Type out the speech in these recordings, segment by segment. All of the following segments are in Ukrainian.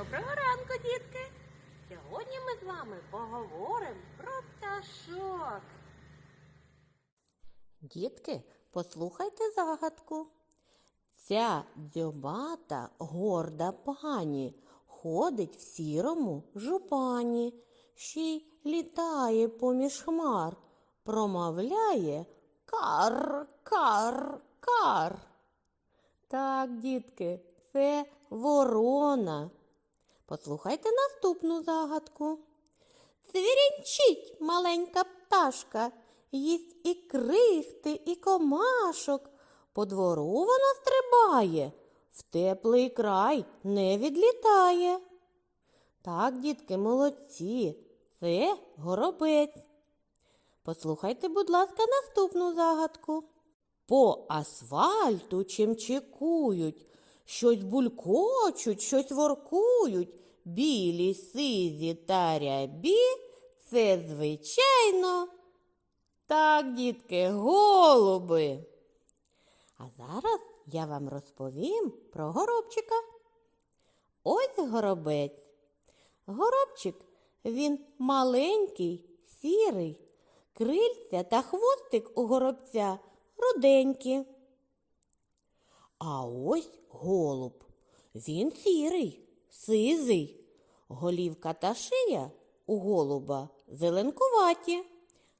Доброго ранку, дітки! Сьогодні ми з вами поговоримо про пташок. Дітки, послухайте загадку. Ця дзьобата горда пані ходить в сірому жупані, ще й літає поміж хмар, промовляє кар, кар, кар. Так, дітки, це ворона. Послухайте наступну загадку. Цвірінчить маленька пташка, їсть і крихти, і комашок. По двору вона стрибає, в теплий край не відлітає. Так, дітки, молодці, це горобець. Послухайте, будь ласка, наступну загадку. По асфальту чимчикують, щось булькочуть, щось воркують. Білі, сизі та рябі – це, звичайно, так, дітки, голуби. А зараз я вам розповім про горобчика. Ось горобець. Горобчик, він маленький, сірий, крильця та хвостик у горобця руденькі. А ось голуб. Він сірий, сизий. Голівка та шия у голуба зеленкуваті,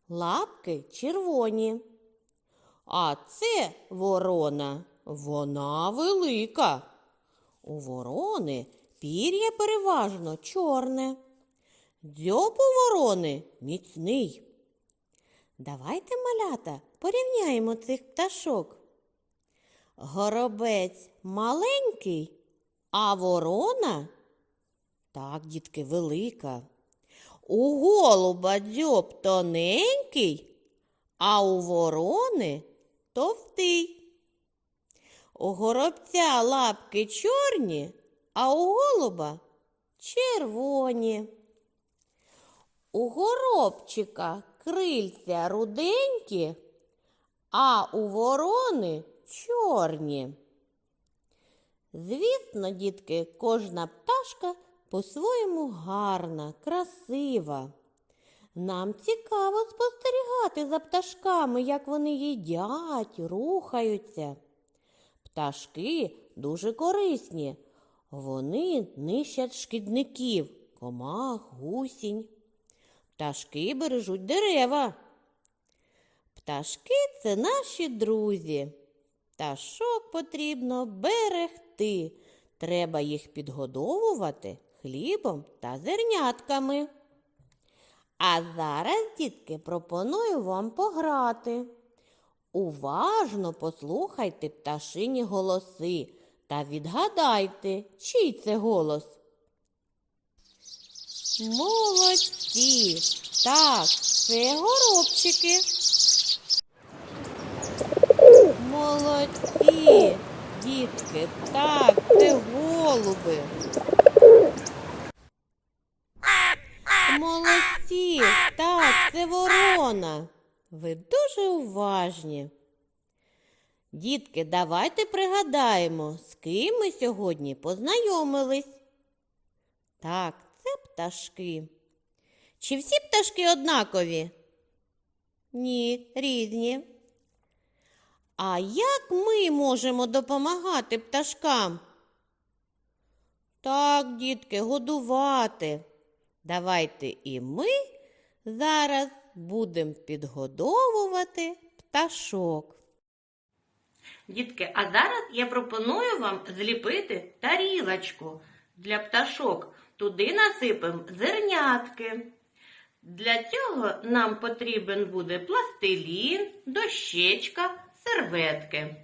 лапки червоні. А це ворона, вона велика. У ворони пір'я переважно чорне. Дзьоб у ворони міцний. Давайте, малята, порівняємо цих пташок. Горобець маленький, а ворона так, дітки, велика. У голуба дзьоб тоненький, а у ворони товстий. У горобця лапки чорні, а у голуба червоні. У горобчика крильця руденькі, а у ворони чорні. Звісно, дітки, кожна пташка по-своєму гарна, красива. Нам цікаво спостерігати за пташками, як вони їдять, рухаються. Пташки дуже корисні. Вони нищать шкідників, комах, гусінь. Пташки бережуть дерева. Пташки це наші друзі. Пташок потрібно берегти. Треба їх підгодовувати хлібом та зернятками. А зараз, дітки, пропоную вам пограти. Уважно послухайте пташині голоси та відгадайте, чий це голос. Молодці! Так, це горобчики. Молодці, дітки, так, це голуби. Молодці, так, це ворона. Ви дуже уважні. Дітки, давайте пригадаємо, з ким ми сьогодні познайомились. Так, це пташки. Чи всі пташки однакові? Ні, різні. А як ми можемо допомагати пташкам? Так, дітки, годувати. Давайте і ми зараз будемо підгодовувати пташок. Дітки, а зараз я пропоную вам зліпити тарілочку для пташок. Туди насипемо зернятки. Для цього нам потрібен буде пластилін, дощечка, серветки.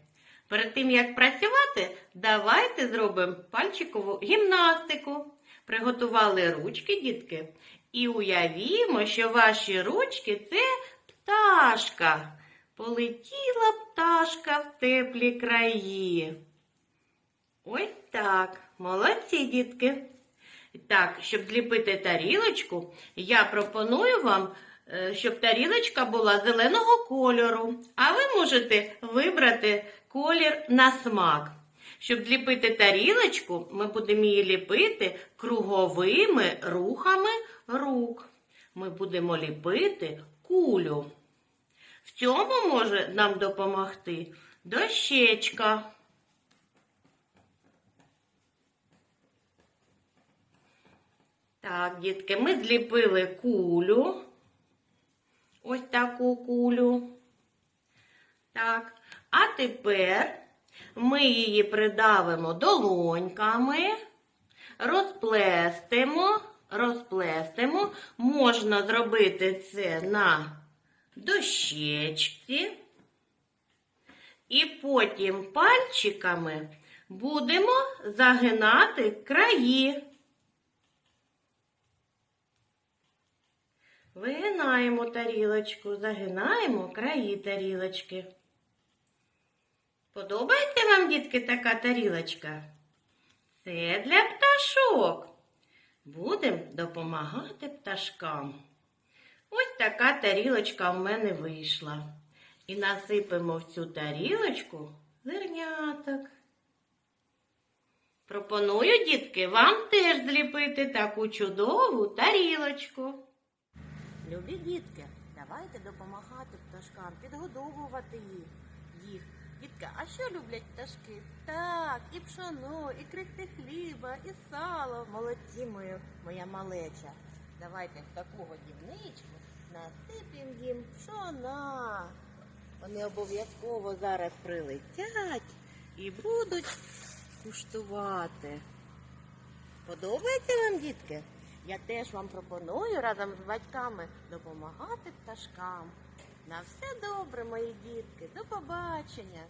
Перед тим, як працювати, давайте зробимо пальчикову гімнастику. Приготували ручки, дітки, і уявімо, що ваші ручки це пташка. Полетіла пташка в теплі краї. Ось так. Молодці, дітки. Так, щоб зліпити тарілочку, я пропоную вам, щоб тарілочка була зеленого кольору, а ви можете вибрати колір на смак. Щоб зліпити тарілочку, ми будемо її ліпити круговими рухами рук. Ми будемо ліпити кулю. В цьому може нам допомогти дощечка. Так, дітки, ми зліпили кулю. Ось таку кулю. Так, а тепер ми її придавимо долоньками, розплестимо, розплестимо. Можна зробити це на дощечці. І потім пальчиками будемо загинати краї. Вигинаємо тарілочку, загинаємо краї тарілочки. Подобається вам, дітки, така тарілочка? Це для пташок. Будемо допомагати пташкам. Ось така тарілочка в мене вийшла. І насипемо в цю тарілочку зерняток. Пропоную, дітки, вам теж зліпити таку чудову тарілочку. Любі дітки, давайте допомагати пташкам, підгодовувати їх. Дітка, а що люблять пташки? Так, і пшоно, і крихти хліба, і сало. Молодці мої, моя малеча. Давайте в таку годівничку насипемо їм пшона. Вони обов'язково зараз прилетять і будуть куштувати. Подобається вам, дітки? Я теж вам пропоную разом з батьками допомагати пташкам. На все добре, мої дітки. До побачення.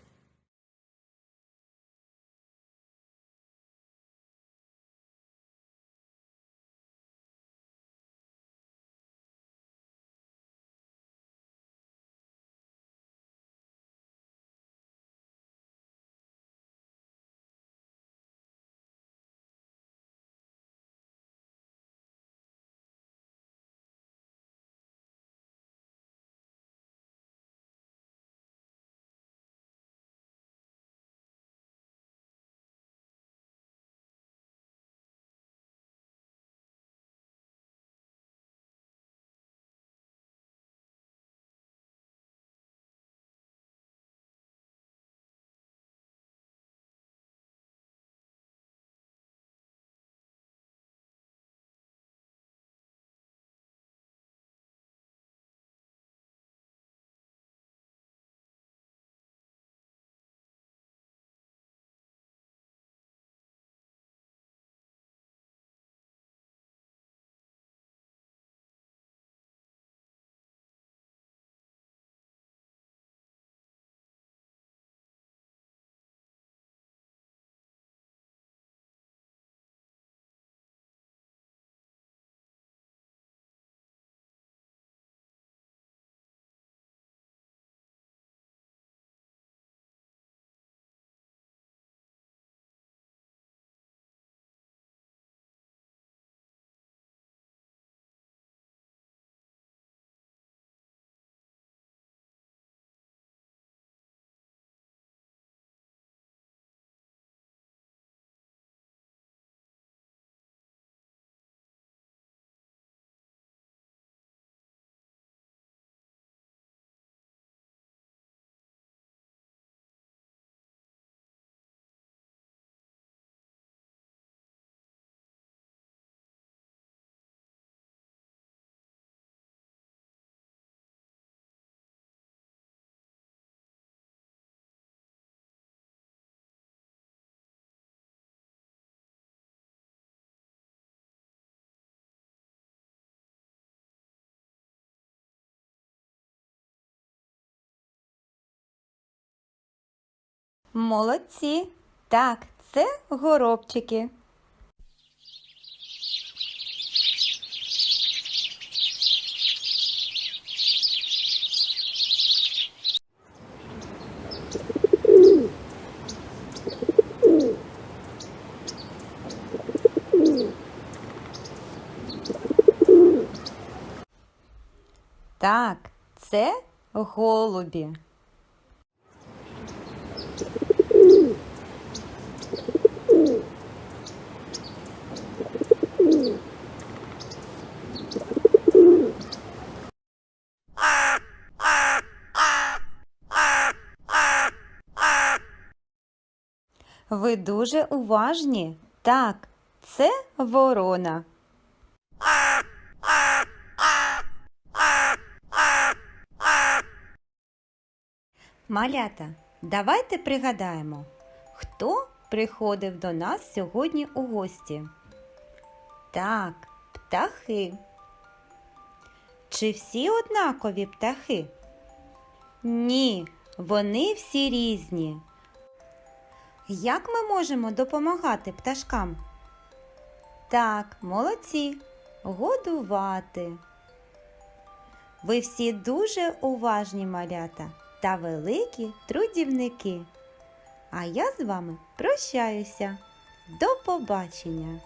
Молодці. Так, це горобчики. Так, це голубі. Ви дуже уважні. Так, це ворона. Малята, давайте пригадаємо, хто приходив до нас сьогодні у гості. Так, птахи. Чи всі однакові птахи? Ні, вони всі різні. Як ми можемо допомагати пташкам? Так, молодці, годувати. Ви всі дуже уважні малята та великі трудівники. А я з вами прощаюся. До побачення!